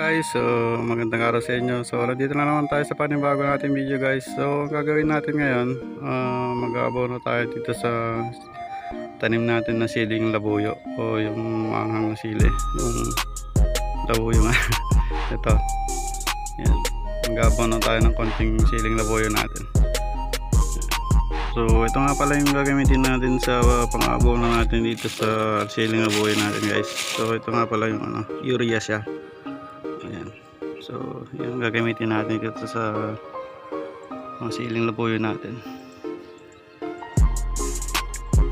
Guys, so magandang araw sa inyo. So nandito na naman tayo sa panibago nating video guys. So ang gagawin natin ngayon, uh, mag-aabono tayo dito sa tanim natin na siling labuyo o yung maanghang na sili. Yung labuyo nga. Ito. Yan. Mag-aabono tayo ng konting siling labuyo natin. So ito nga pala yung gagamitin natin sa uh, pang-aabono natin dito sa siling labuyo natin guys. So ito nga pala yung ano, urea siya. So, yung gagamitin natin dito sa mga siling labuyo natin.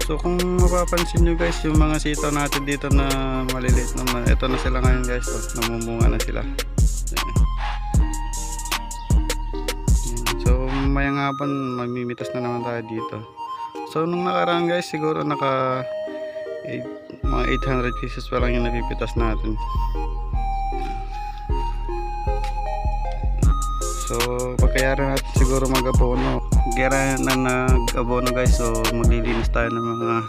So, kung mapapansin nyo guys, yung mga sitaw natin dito na maliliit naman, ito na sila ngayon guys. Oh, namumunga na sila. Ayan. So, mayang hapon, mamimitas na naman tayo dito. So, nung nakaraan guys, siguro naka eight, mga 800 pieces pa lang yung napipitas natin. So, pagkayari natin siguro mag-abono. Kaya na nag-abono guys, so maglilinis tayo ng mga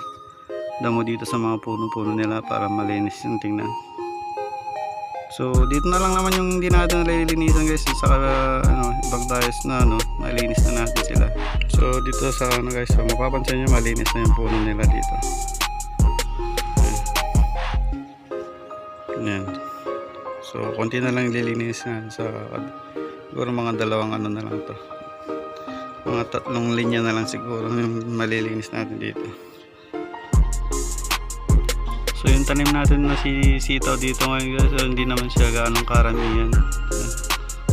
damo dito sa mga puno-puno nila para malinis yung tingnan. So, dito na lang naman yung hindi natin nalilinisan guys, sa ano, ibang dayos na ano, malinis na natin sila. So, dito sa ano guys, so mapapansin nyo malinis na yung puno nila dito. Ayan. So, konti na lang lilinis na sa siguro mga dalawang ano na lang to. Mga tatlong linya na lang siguro yung malilinis natin dito. So yung tanim natin na si sitaw dito ngayon guys so, hindi naman siya gaanong karamihan.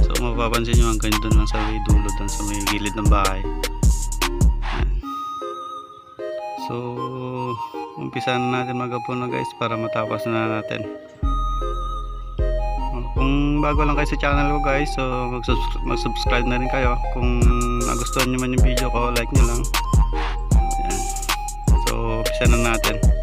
So mapapansin nyo hanggang doon lang sa may dulo doon sa may gilid ng bahay. So umpisa na natin magapuno guys para matapos na natin kung bago lang kayo sa channel ko guys, so mag-subscribe, mag-subscribe na rin kayo. Kung nagustuhan nyo man yung video ko, like nyo lang. Ayan. So, umpisa na natin.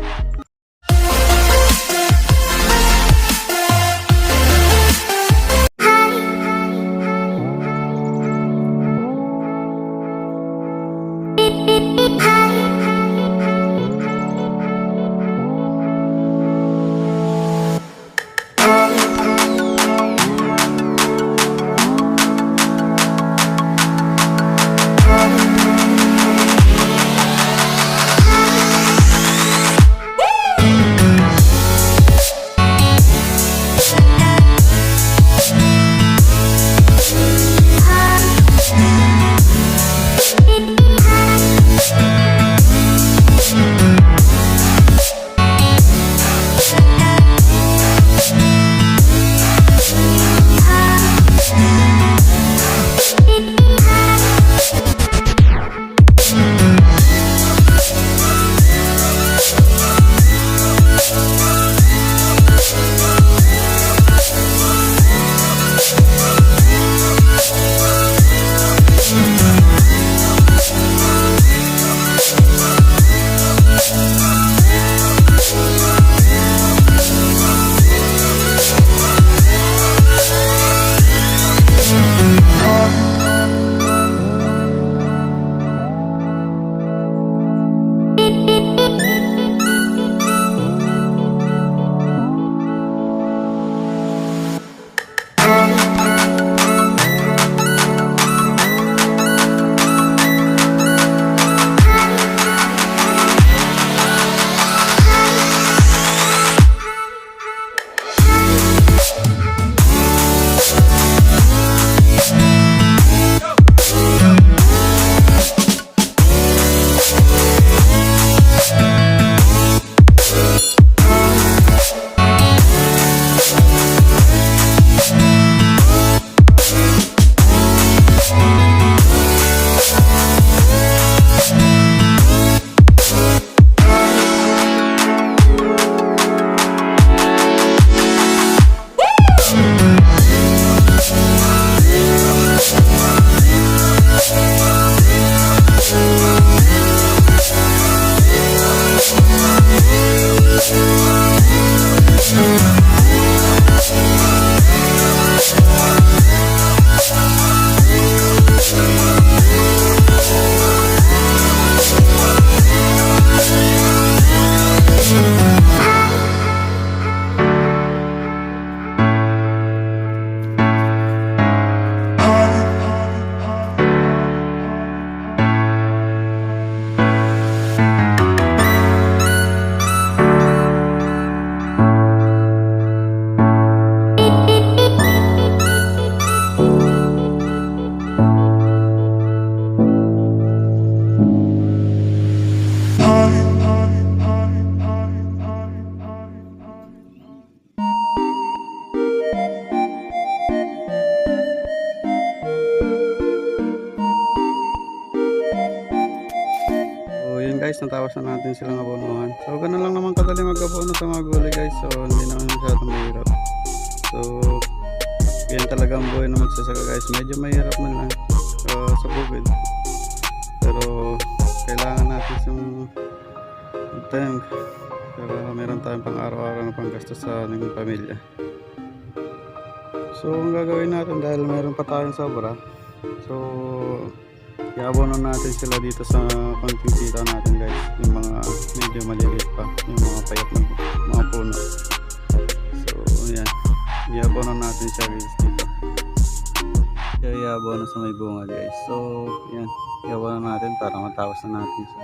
Natapos na natin silang abonohan. So ganun lang naman kadali mag-abono sa mga gulay guys. So hindi naman masyadong mahirap. So yan talaga ang buhay na magsasaka guys. Medyo mahirap man lang uh, sa bukid. Pero kailangan natin yung magtanim para meron tayong pang araw-araw na panggastos sa aming pamilya. So ang gagawin natin dahil meron pa tayong sobra. So iabono natin sila dito sa konting kita natin guys. Yung mga medyo maliliit pa. Yung mga payat ng mga puno. So yan. Iabono natin siya guys dito. Kaya iabono sa may bunga guys. So yan. Iabono natin para matapos na natin siya.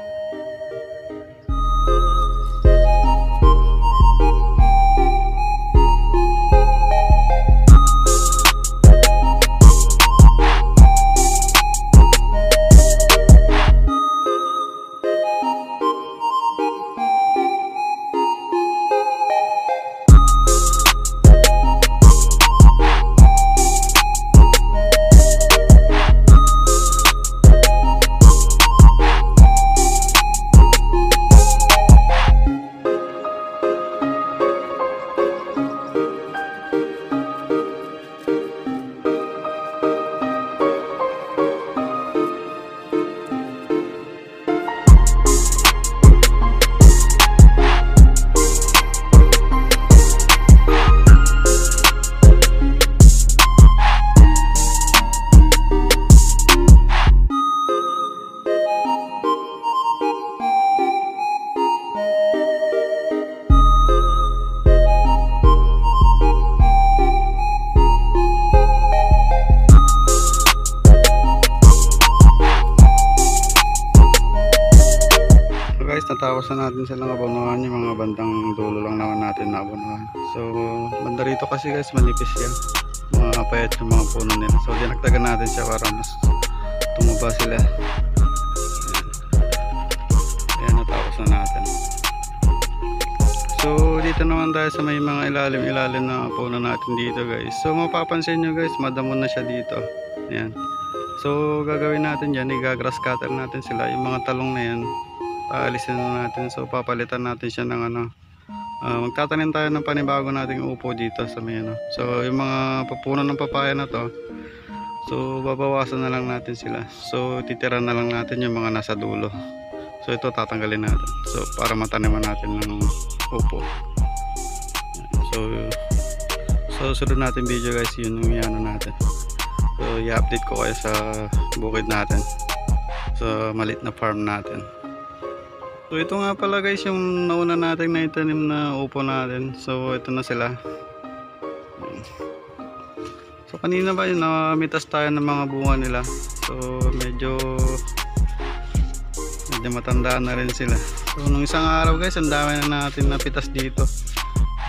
Natapos na natin silang abonohan yung mga bandang dulo lang naman natin na abonohan. So, banda rito kasi guys, manipis yan. Mga payat yung mga puno nila. So, dinagdagan natin siya para mas tumaba sila. Ayan. Natapos na natin. So, dito naman tayo sa may mga ilalim-ilalim na puno natin dito guys. So, mapapansin nyo guys, madamo na siya dito. Ayan. So, gagawin natin yan, igagrass cutter natin sila. Yung mga talong na yan, aalisin na natin. So, papalitan natin siya ng ano. ah, magtatanim tayo ng panibago nating upo dito sa may ano. So, yung mga papuno ng papaya na to, so, babawasan na lang natin sila. So, titira na lang natin yung mga nasa dulo. So, ito tatanggalin natin. So, para mataniman natin ng upo. So, so sunod natin video guys, yun yung ano natin. So, i-update ko kayo sa bukid natin. Sa malit na farm natin. So ito nga pala guys yung nauna natin na itanim na upo natin. So ito na sila. So kanina ba yun namitas tayo ng mga bunga nila. So medyo medyo matandaan na rin sila. So nung isang araw guys ang dami na natin napitas dito.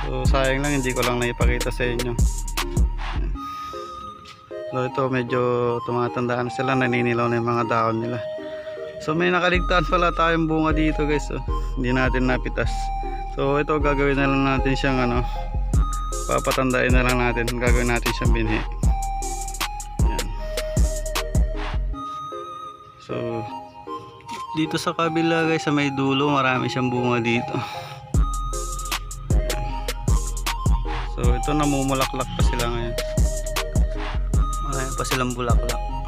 So sayang lang hindi ko lang naipakita sa inyo. So ito medyo tumatandaan sila naninilaw na yung mga dahon nila. So may nakaligtaan pala tayong bunga dito guys. Oh. Hindi natin napitas. So ito gagawin na lang natin siyang ano. Papatandain na lang natin. Gagawin natin siyang binhi. Yan. So dito sa kabila guys sa may dulo marami siyang bunga dito. So ito namumulaklak pa sila ngayon. Marami pa silang bulaklak.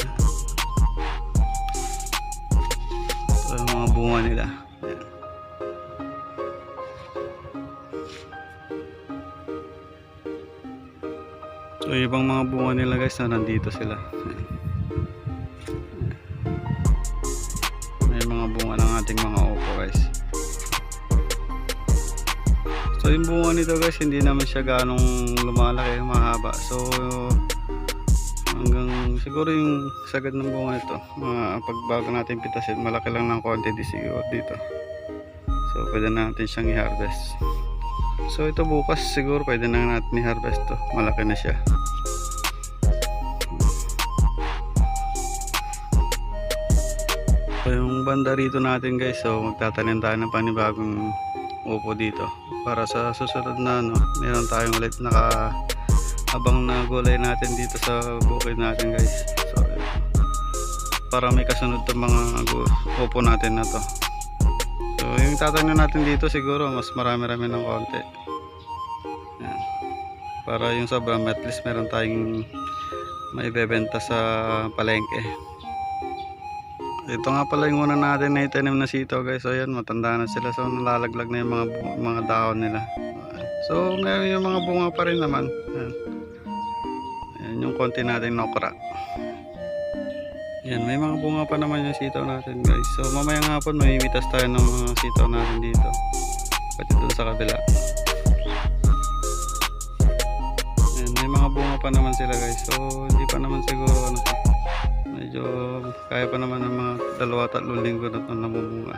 Yung mga bunga nila. Ayan. So ibang mga bunga nila guys na nandito sila. May mga bunga ng ating mga opo guys. So yung bunga nito guys hindi naman siya ganong lumalaki, mahaba. So hanggang siguro yung sagad ng bunga nito mga pagbago natin pitasin malaki lang ng konti dito. So pwede natin siyang i-harvest. So ito bukas siguro pwede na natin i-harvest to. Malaki na siya. So yung banda rito natin guys so magtatanim tayo ng panibagong upo dito. Para sa susunod na ano meron tayong ulit naka abang na gulay natin dito sa bukid natin guys so para may kasunod to mga upo natin na to so yung tatanim natin dito siguro mas marami-rami ng konti. Yan. Para yung sobrang at least meron tayong maibebenta sa palengke. Ito nga pala yung una natin na itanim na sito guys. So yan, matanda na sila. So nalalaglag na yung mga, mga dahon nila. So meron yung mga bunga pa rin naman. Yan. Yung konti natin okra. Yan, may mga bunga pa naman yung sitaw natin guys. So mamayang hapon mamimitas tayo ng mga sitaw natin dito. Pati doon sa kabila. Yan, may mga bunga pa naman sila guys. So hindi pa naman siguro ano pa. Medyo kaya pa naman ng mga dalawa tatlong linggo na ito namumunga.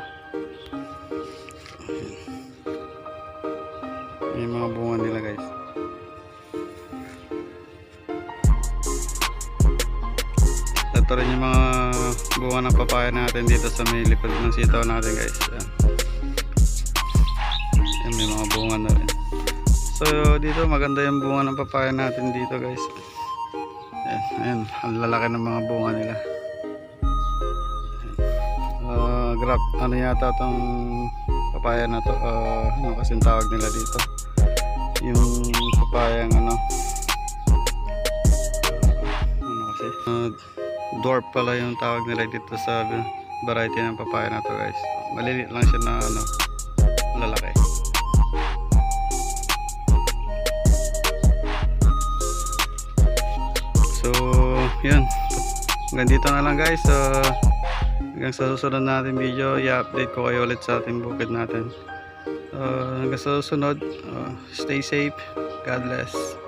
May mga bunga Ito rin yung mga bunga ng papaya natin dito sa may likod ng sitaw natin guys. Yan. Yan, may mga bunga na rin. So dito maganda yung bunga ng papaya natin dito guys. Ayan, ayan, ang lalaki ng mga bunga nila. Uh, grab, ano yata tong papaya na to, uh, ano kasing tawag nila dito. Yung papaya ano, ano kasi, uh, dwarf pala yung tawag nila dito sa variety ng papaya na to guys. Maliliit lang siya na ano, lalaki. So, yun. Hanggang dito na lang guys. So, hanggang sa susunod natin video, i-update ko kayo ulit sa ating bukid natin. So, hanggang sa susunod, uh, stay safe. God bless.